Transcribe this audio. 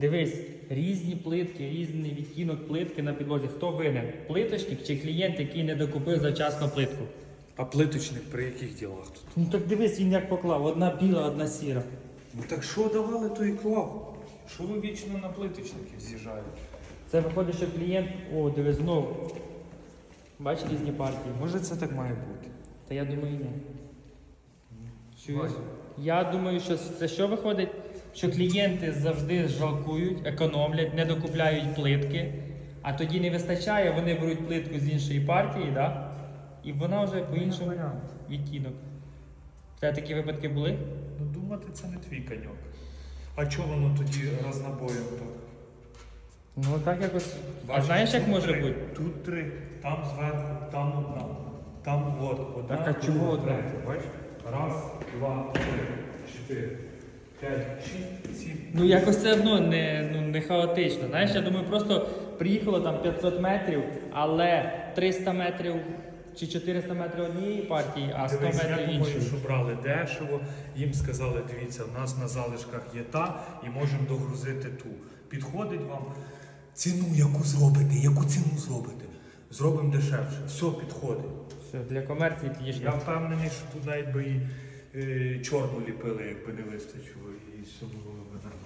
Дивись, різні плитки, різний відтінок плитки на підлозі. Хто винен? Плиточник чи клієнт, який не докупив завчасно плитку? А плиточник при яких ділах тут? Ну так дивись, він як поклав. Одна біла, одна сіра. Ну так що давали, то і клав. Що ви вічно на плиточників з'їжджаєте? Це виходить, що клієнт. О, дивись знову. Бачиш різні партії. Може це так має бути? Та я думаю, ні. Чуєш? Я думаю, що це що виходить? Що клієнти завжди жалкують, економлять, не докупляють плитки, а тоді не вистачає, вони беруть плитку з іншої партії, да? і вона вже по-іншому відтінок. Це такі випадки були? Ну думати це не твій коньок. А чого воно тоді рознобоєм так? Ну так якось. А Бачиш, знаєш, як тут може три, бути? Тут три, там зверху, там одна. Там от, одна. Так, а чого одна? третя, Бачиш? Раз, два, три, Ну якось це одно не, ну, не хаотично. Знаєш, я думаю, просто приїхало там 500 метрів, але 300 метрів чи 400 метрів однієї партії, а 100 Дивись, я метрів думаю, іншої. що брали дешево. Їм сказали, дивіться, в нас на залишках є та, і можемо догрузити ту. Підходить вам ціну, яку зробите, яку ціну зробите. Зробимо дешевше. Все підходить. Все, для комерції Я впевнений, що тут навіть би і Е, чорну ліпили, якби не вистачило, і сумували би нормально.